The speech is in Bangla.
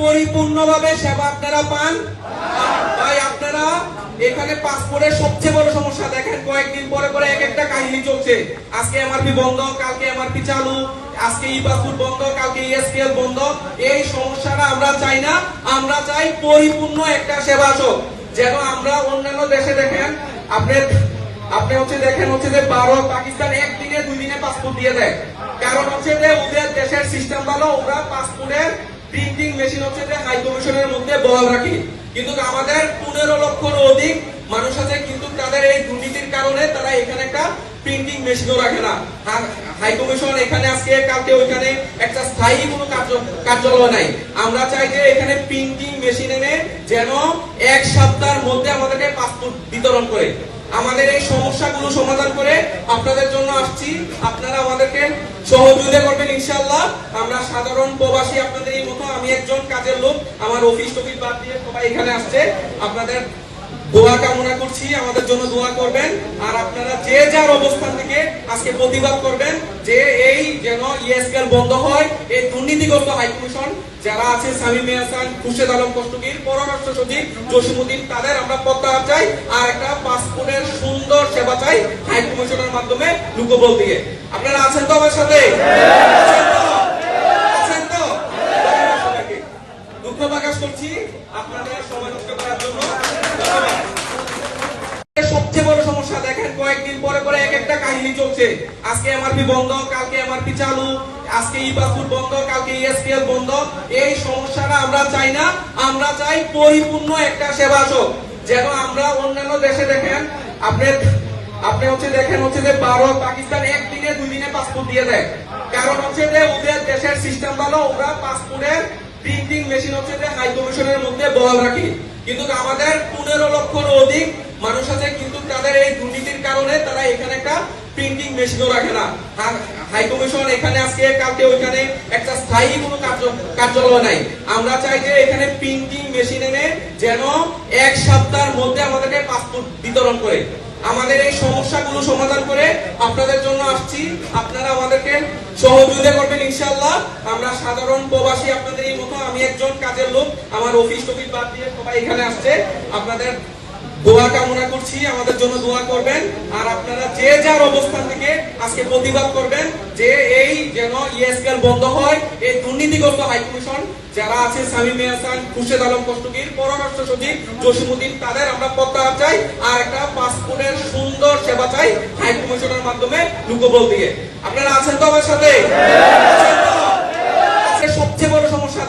পরিপূর্ণভাবে সেবা আপনারা পান। ভাই, আপনারা এখানে পাসপোর্টের সবচেয়ে বড় সমস্যা দেখেন, কয়েকদিন পরে পরে এক একটা কাহিনী চলছে। আজকে এমআরপি বন্ধ, কালকে এমআরপি চালু, আজকে ই পাসপোর্ট বন্ধ, কালকে ইএসপিএল বন্ধ। এই সমস্যাটা আমরা চাই না, আমরা চাই পরিপূর্ণ একটা সেবা আসক যেন আমরা অন্যান্য দেশে দেখেন, আপনার, আপনি হচ্ছে দেখেন হচ্ছে যে ভারত, পাকিস্তান একদিনে, দুই দিনে পাসপোর্ট দিয়ে দেয়। কারণ হচ্ছে যে ওদের দেশের সিস্টেম ভালো, ওরা পাসপোর্টের প্রিন্টিং মেশিন হচ্ছে যে হাই কমিশনের মধ্যে বহাল রাখি। কিন্তু আমাদের পনেরো লক্ষর অধিক মানুষ আছে, কিন্তু তাদের এই দুর্নীতির কারণে তারা এখানে একটা প্রিন্টিং মেশিনও রাখে না। হাই কমিশন এখানে আজকে, কালকে ওইখানে একটা স্থায়ী কোনো কার্যালয় নাই। আমরা চাই যে এখানে প্রিন্টিং মেশিন এনে যেন এক সপ্তাহের মধ্যে আমাদেরকে পাসপোর্ট বিতরণ করে। আমাদের এই সমস্যাগুলো সমাধান করে আপনাদের জন্য আসছি। আপনারা আমাদেরকে আমরা সাধারণ প্রবাসী আপনাদের এই মতো, আমি একজন কাজের লোক, আমার অফিস টফিস বাদ দিয়ে সবাই এখানে আসছে। আপনাদের দোয়া কামনা করছি, আমাদের জন্য দোয়া করবেন। আর আপনারা যে যার অবস্থান থেকে আজকে প্রতিবাদ করবেন, যে এই যেন ইএসকেল বন্ধ হয়, এই দুর্নীতিগ্রস্ত হাই কমিশন, যারা আছে সামিম হাসান, খুরশেদ আলম কষ্টগীর, পররাষ্ট্র সচিব জসিমুদ্দিন তাদের আমরা প্রত্যাহার চাই, আর একটা পাসপোর্টের সুন্দর সেবা চাই হাই কমিশনের মাধ্যমে, লুকোবল দিয়ে। আপনারা আছেন তো আমার সাথে আছেন তো? আছেন তো ধন্যবাদ সবাইকে। দুঃখ প্রকাশ পরিপূর্ণ একটা সেবা আসক যেন আমরা অন্যান্য দেশে দেখেন, আপনি আপনি হচ্ছে দেখেন হচ্ছে যে ভারত, পাকিস্তান একদিনে দুই দিনে পাসপোর্ট দিয়ে দেয়। কারণ হচ্ছে যে ওদের দেশের সিস্টেম ভালো, ওরা পাসপোর্টের প্রিন্টিং মেশিন হচ্ছে যে হাই কমিশনের মধ্যে বহাল রাখি। কিন্তু আমাদের পনেরো লক্ষর অধিক মানুষ আছে, কিন্তু তাদের এই দুর্নীতির কারণে তারা এখানে একটা প্রিন্টিং মেশিনও রাখে না। হাই কমিশন এখানে আজকে, কালকে ওইখানে একটা স্থায়ী কোনো কার্য- কার্যালয় নাই। আমরা চাই যে এখানে প্রিন্টিং মেশিন এনে যেন এক সপ্তাহের মধ্যে আমাদেরকে পাসপোর্ট বিতরণ করে। আমাদের এই সমস্যাগুলো সমাধান করে আপনাদের জন্য আসছি। আপনারা আমাদেরকে সহযোগিতা করবেন ইনশাল্লাহ আমরা সাধারণ প্রবাসী আপনাদের এই মতো, আমি একজন কাজের লোক, আমার অফিস টফিস বাদ দিয়ে সবাই এখানে আসছে। আপনাদের দোয়া কামনা করছি, আমাদের জন্য দোয়া করবেন। আর আপনারা যে যার অবস্থান থেকে আজকে প্রতিবাদ করবেন, যে এই যেন ইএসকেল বন্ধ হয়, এই দুর্নীতিগ্রস্ত হাই কমিশন, যারা আছে সামিম হাসান খুরশেদ আলম কষ্টগীর পররাষ্ট্র সচিব জসিমুদ্দিন তাদের আমরা প্রত্যাহার চাই আর একটা পাসপোর্টের সুন্দর সেবা চাই হাইট কমিশনের মাধ্যমে লুকোবল দিয়ে। আপনারা আছেন তো? আমার সাথে সবচেয়ে বড় সমস্যা